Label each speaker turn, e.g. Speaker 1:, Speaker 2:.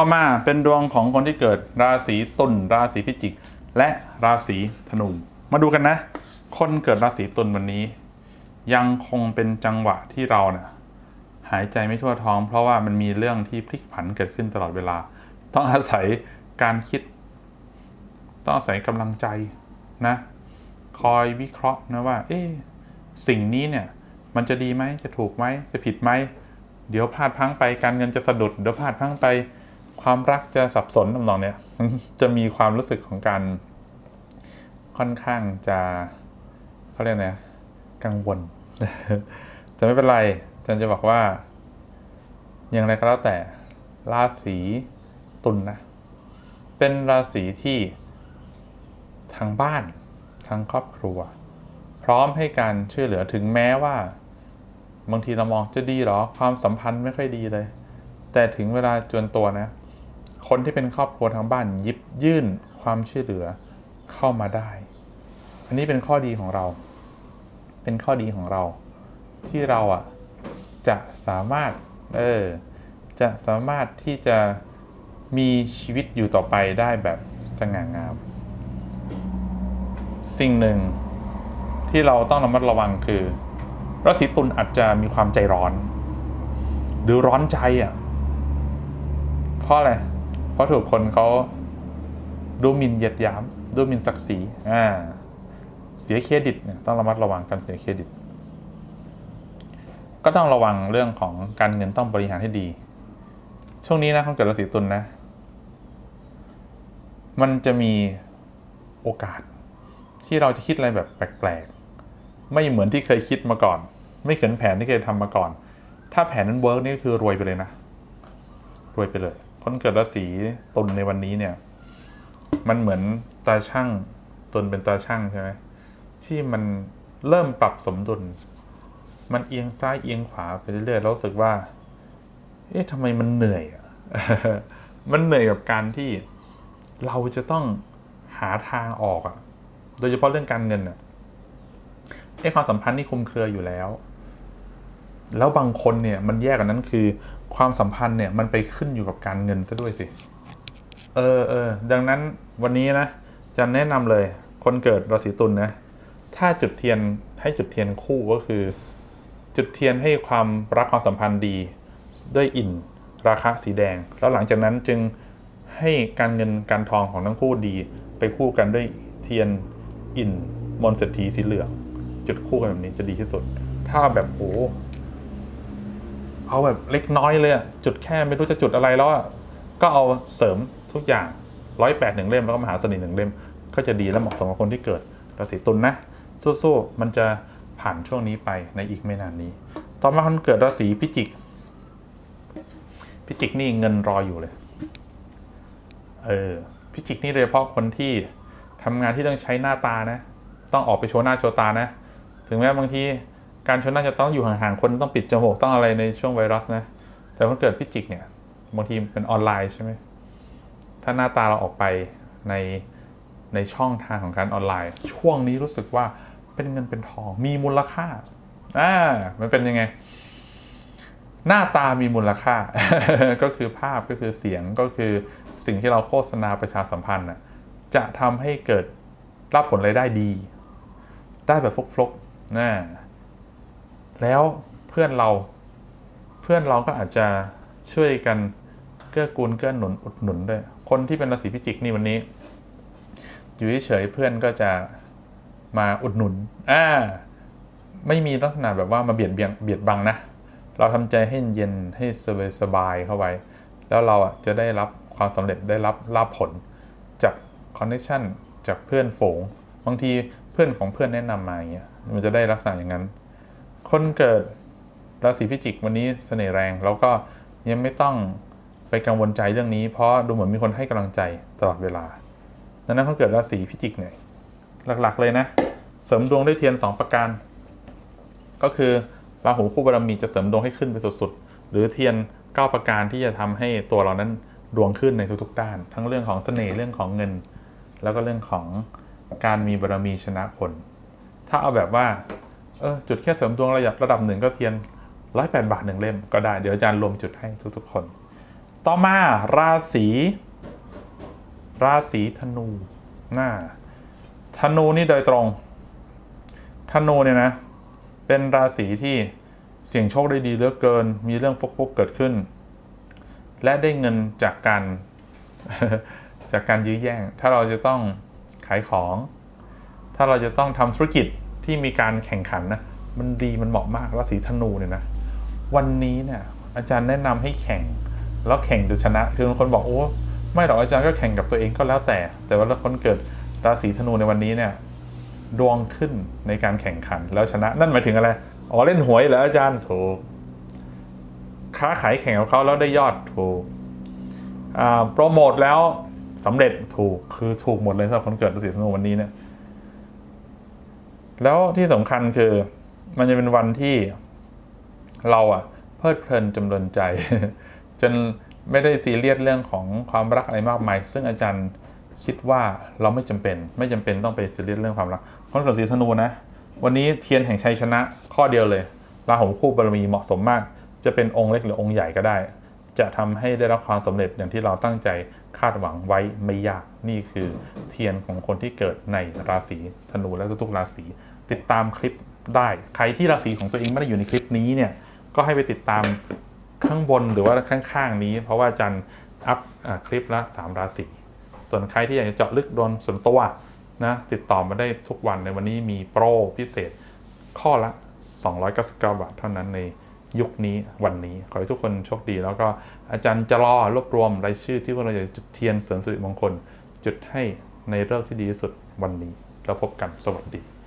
Speaker 1: ต่อมาเป็นดวงของคนที่เกิดราศีตุลราศีพิจิก และราศีธนู มาดูกันนะ คนเกิดราศีตุลวันนี้ ยังคงเป็นจังหวะที่เราเนี่ยหายใจไม่ทั่วท้อง เพราะว่ามันมีเรื่องที่พลิกผันเกิดขึ้นตลอดเวลา ต้องอาศัยการคิด ต้องอาศัยกำลังใจนะ คอยวิเคราะห์นะว่า เอ๊สิ่งนี้เนี่ย มันจะดีไหมจะถูกไหมจะผิดไหมเดี๋ยวพลาดพังไปการเงินจะสะดุดเดี๋ยวพลาดพังไป ความรักจะสับสนทำนองเนี้ยจะมีความรู้สึกของการค่อนข้างจะเขาเรียกไงกังวลจะไม่เป็นไรอาจันจะบอกว่า อย่างไรก็แล้วแต่ ราศีตุลนนะเป็นราศีที่ทางบ้านทางครอบครัว พร้อมให้การช่วยเหลือถึงแม้ว่า บางทีเรามองจะดีหรอ ความสัมพันธ์ไม่ค่อยดีเลย แต่ถึงเวลาจวนตัวนะ คนที่เป็นครอบครัวทางบ้านยิบยื่นความช่วยเหลือเข้ามาได้ อันนี้เป็นข้อดีของเรา เป็นข้อดีของเรา ที่เราอะจะสามารถเออจะสามารถที่จะมีชีวิตอยู่ต่อไปได้แบบสง่างาม สิ่งหนึ่งที่เราต้องระมัดระวังคือราศีตุลอาจจะมีความใจร้อน หรือร้อนใจอะเพราะอะไร ราะถูกคนเขาดูหมิ่นเหยียดหยามดูหมิ่นศักดิ์ศรีอ่าเสียเครดิตเนี่ยต้องระมัดระวังการเสียเครดิต ก็ต้องระวังเรื่องของการเงินต้องบริหารให้ดี ช่วงนี้นะคนเกิดราศีตุลนะมันจะมีโอกาสที่เราจะคิดอะไรแบบแปลกๆ ไม่เหมือนที่เคยคิดมาก่อน ไม่เขินแผนที่เคยทำมาก่อน ถ้าแผนนั้นเวิร์กนี่คือรวยไปเลยนะ รวยไปเลย คนเกิดราศีตุลในวันนี้เนี่ย มันเหมือนตาช่างตุลเป็นตาช่างใช่ไหมที่มันเริ่มปรับสมดุล มันเอียงซ้ายเอียงขวาไปเรื่อยๆแล้วรู้สึกว่า เอ๊ะทำไมมันเหนื่อยอะมันเหนื่อยกับการที่เราจะต้องหาทางออกอะ โดยเฉพาะเรื่องการเงินอะไอ้ความสัมพันธ์นี่คุมเครืออยู่แล้ว แล้วบางคนเนี่ยมันแยกกันนั้นคือ ความสัมพันธ์เนี่ยมันไปขึ้นอยู่กับการเงินซะด้วยสิ เออเออดังนั้นวันนี้นะจะแนะนำเลย คนเกิดราศีตุลนะถ้าจุดเทียนให้จุดเทียนคู่ก็คือ จุดเทียนให้ความรักความสัมพันธ์ดี ด้วยอินราคาสีแดง แล้วหลังจากนั้นจึงให้การเงินการทองของทั้งคู่ดี ไปคู่กันด้วยเทียนอินมนเศรษฐีสีเหลือง จุดคู่กันแบบนี้จะดีที่สุด ถ้าแบบโอ้ เอาแบบเล็กน้อยเลยอะจุดแค่ไม่รู้จะจุดอะไรแล้วก็เอาเสริมทุกอย่างร้อยแปดหนึ่งเล่มแล้วก็มหาสน่ห์หนึ่งเล่ม ก็จะดีและเหมาะสมกับคนที่เกิดราศีตุลนะสู้ๆมันจะผ่านช่วงนี้ไปในอีกไม่นานนี้ ต่อมาคนเกิดราศีพิจิก พิจิกนี่เงินรออยู่เลยเออพิจิกนี่โดยเฉพาะคนที่ทำงานที่ต้องใช้หน้าตานะ ต้องออกไปโชว์หน้าโชว์ตานะ ถึงแม้บางที การชว์หน้าจะต้องอยู่ห่างๆ คนต้องปิดจมูกต้องอะไรในช่วงไวรัสนะ แต่คนเกิดพิจิกเนี่ยบางทีเป็นออนไลน์ใช่ไหมถ้าหน้าตาเราออกไปในในช่องทางของการออนไลน์ ช่วงนี้รู้สึกว่าเป็นเงินเป็นทองมีมูลค่าอ่ามันเป็นยังไง หน้าตามีมูลค่า ก็คือภาพก็คือเสียงก็คือสิ่งที่เราโฆษณาประชาสัมพันธ์น่ะจะทำให้เกิดรับผลรายได้ดี ได้แบบฟลุกๆนะ แล้วเพื่อนเราเพื่อนเราก็อาจจะช่วยกันเกื้อกูลเกื้อหนุนอุดหนุนด้วย คนที่เป็นราศีพิจิกนี่วันนี้ อยู่เฉยเพื่อนก็จะมาอุดหนุนอ่าไม่มีลักษณะแบบว่ามาเบียดเบียงเบียดบังนะ เราทำใจให้เย็นให้สบายสบายเข้าไว้ แล้วเราอะจะได้รับความสำเร็จได้รับลาภผลจากคอนเนคชั่นจากเพื่อนฝูง บางทีเพื่อนของเพื่อนแนะนำมาอย่างเงี้ยมันจะได้ลักษณะอย่างนั้น คนเกิดราศีพิจิกวันนี้เสน่ห์แรง แล้วก็ยังไม่ต้องไปกังวลใจเรื่องนี้ เพราะดูเหมือนมีคนให้กำลังใจตลอดเวลา ดังนั้นคนเกิดราศีพิจิกเนี่ยหลักๆเลยนะ เสริมดวงด้วยเทียน 2 ประการ ก็คือราหูคู่บารมีจะเสริมดวงให้ขึ้นไปสุดๆ หรือเทียน 9 ประการที่จะทำให้ตัวเรานั้นดวงขึ้นในทุกๆ ด้าน ทั้งเรื่องของเสน่ห์เรื่องของเงิน แล้วก็เรื่องของการมีบารมีชนะคน ถ้าเอาแบบว่า เออจุดแค่เสริมดวงระดับระดับหนึ่งก็เทียนร้อยแปดบาทหนึ่งเล่มก็ได้ เดี๋ยวอาจารย์รวมจุดให้ทุกๆคน ต่อมาราศีราศีธนูหน้าธนูนี่โดยตรงธนูเนี่ยนะ เป็นราศีที่เสี่ยงโชคได้ดีเหลือเกิน มีเรื่องฟุกๆเกิดขึ้น และได้เงินจากการจากการยื้อแย่ง ถ้าเราจะต้องขายของ ถ้าเราจะต้องทำธุรกิจ ที่มีการแข่งขันนะมันดีมันเหมาะมากราศีธนูเนี่ยนะวันนี้เนี่ยอาจารย์แนะนำให้แข่ง แล้วแข่งจนชนะ คือบางคนบอกโอ้ไม่หรอกอาจารย์ก็แข่งกับตัวเองก็แล้วแต่ แต่ว่าคนเกิดราศีธนูในวันนี้เนี่ยดวงขึ้นในการแข่งขันแล้วชนะนั่นหมายถึงอะไรอ๋อเล่นหวยเหรออาจารย์ถูกค้าขายแข่งกับเขาแล้วได้ยอดถูกโปรโมทแล้วสำเร็จถูกคือถูกหมดเลยสำหรับคนเกิดราศีธนูวันนี้เนี่ย แล้วที่สำคัญคือมันจะเป็นวันที่เราอะเพลิดเพลินจำเริญใจ จนไม่ได้ซีเรียสเรื่องของความรักอะไรมากมาย ซึ่งอาจารย์คิดว่าเราไม่จำเป็น ไม่จำเป็นต้องไปซีเรียสเรื่องความรักคนเกิดราศีธนูนะวันนี้เทียนแห่งชัยชนะข้อเดียวเลยราหูคู่บารมีเหมาะสมมาก จะเป็นองค์เล็กหรือองค์ใหญ่ก็ได้ จะทำให้ได้รับความสำเร็จอย่างที่เราตั้งใจคาดหวังไว้ไม่ยากนี่คือเทียนของคนที่เกิดในราศีธนูและทุกๆราศีติดตามคลิปได้ใครที่ราศีของตัวเองไม่ได้อยู่ในคลิปนี้เนี่ยก็ให้ไปติดตามข้างบนหรือว่าข้างๆนี้ เพราะว่าจันอัพอคลิปละ3ราศีส่วนใครที่อยากจะเจาะลึกโดนส่วนตัวนะติดต่อมาได้ทุกวันในวันนี้มีโปรพิเศษข้อละ 299 บาทเท่านั้นใน ยุคนี้วันนี้ ขอให้ทุกคนโชคดี แล้วก็อาจารย์จะรอรวบรวมรายชื่อที่พวกเราจะจุดเทียนเสริมสิริมงคล จุดให้ในเลิกษ์ที่ดีที่สุดวันนี้ แล้วพบกันสวัสดี